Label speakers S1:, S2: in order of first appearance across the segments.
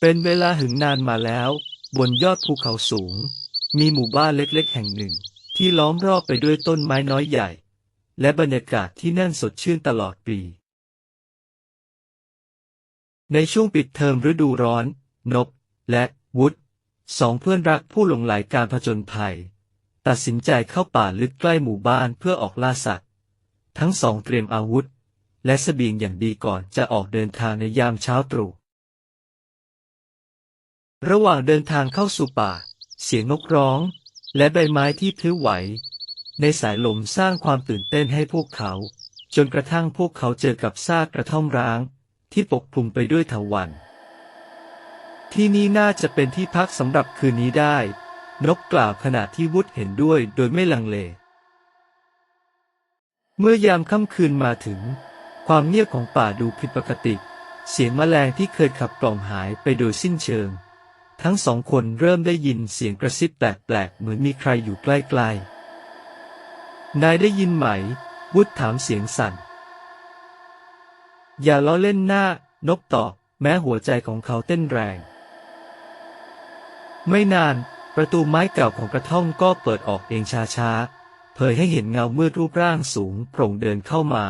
S1: เป็นเวลาหึงนานมาแล้ว บนยอดภูเขาสูง มีหมู่บ้านเล็กๆ แห่งหนึ่ง ที่ล้อมรอบไปด้วยต้นไม้น้อยใหญ่ และบรรยากาศที่แน่นสดชื่นตลอดปี ในช่วงปิดเทอมฤดูร้อน นบ และวุฒสองเพื่อนรักผู้หลงใหลการผจญภัย ตัดสินใจเข้าป่าลึกใกล้หมู่บ้านเพื่อออกล่าสัตว์ ทั้งสองเตรียมอาวุธ และเสบียงอย่างดีก่อนจะออกเดินทางในยามเช้าตรู่ ระหว่างเดินทางเข้าสู่ป่า เสียงนกร้อง และใบไม้ที่พลิ้วไหว ในสายลมสร้างความตื่นเต้นให้พวกเขา จนกระทั่งพวกเขาเจอกับซากกระท่อมร้าง ที่ปกคลุมไปด้วยเถาวัลย์ที่นี่น่าจะเป็นที่พักสำหรับคืนนี้ได้ นกกล่าวขณะที่วุฒเห็นด้วยโดยไม่ลังเล เมื่อยามค่ำคืนมาถึง ความเงียบของป่าดูผิดปกติ เสียงแมลงที่เคยขับกล่อมหายไปโดยสิ้นเชิง ทั้งสองคนเริ่มได้ยินเสียงกระซิบแปลกๆเหมือนมีใครอยู่ใกล้ๆ นายได้ยินไหม วุฒถามเสียงสั่น อย่าล้อเล่นหน้านกตอบแม้หัวใจของเขาเต้นแรง ไม่นาน ประตูไม้เก่าของกระท่อมก็เปิดออกเองช้าๆ เผยให้เห็นเงามืดรูปร่างสูงโปร่งเดินเข้ามา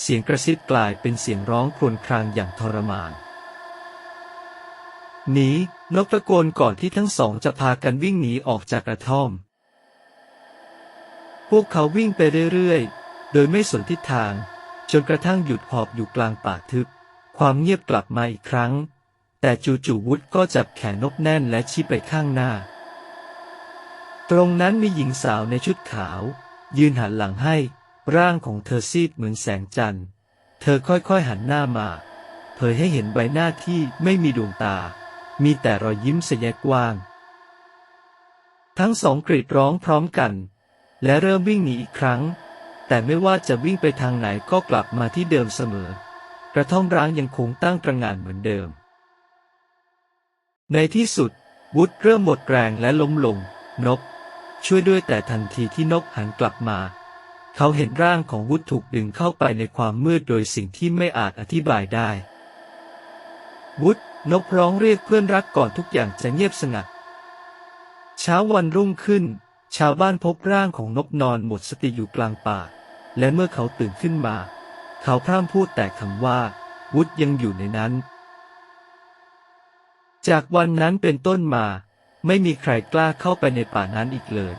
S1: เสียงกระซิบกลายเป็นเสียงร้องครวญครางอย่างทรมาน นีนกตะโกนก่อนที่ทั้งสองจะพากันวิ่งหนีออกจากกระท่อม พวกเขาวิ่งไปเรื่อยๆ โดยไม่สนทิศทาง จนกระทั่งหยุดหอบอยู่กลางป่าทึบ ความเงียบกลับมาอีกครั้ง แต่จู่ๆวุฒก็จับแขนนกแน่นและชี้ไปข้างหน้า ตรงนั้นมีหญิงสาวในชุดขาว ยืนหันหลังให้ ร่างของเธอซีดเหมือนแสงจันทร์ เธอค่อยๆหันหน้ามา เผยให้เห็นใบหน้าที่ไม่มีดวงตา มีแต่รอยยิ้มเสยกว้าง ทั้งสองกรีดร้องพร้อมกัน และเริ่มวิ่งหนีอีกครั้ง แต่ไม่ว่าจะวิ่งไปทางไหนก็กลับมาที่เดิมเสมอ กระท่อมร้างยังคงตั้งตระหง่านเหมือนเดิม ในที่สุด วุฒเริ่มหมดแรงและล้มลง นก ช่วยด้วยแต่ทันทีที่นกหันกลับมา เขาเห็นร่างของวุฒถูกดึงเข้าไปในความมืดโดยสิ่งที่ไม่อาจอธิบายได้ วุฒนกร้องเรียกเพื่อนรักก่อนทุกอย่างจะเงียบสงัด เช้าวันรุ่งขึ้น ชาวบ้านพบร่างของนกนอนหมดสติอยู่กลางป่า และเมื่อเขาตื่นขึ้นมา เขาพร่ำพูดแต่คำว่าวุฒยังอยู่ในนั้น จากวันนั้นเป็นต้นมา ไม่มีใครกล้าเข้าไปในป่านั้นอีกเลย